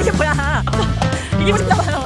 이게 뭐야? 이기고 싶나 봐요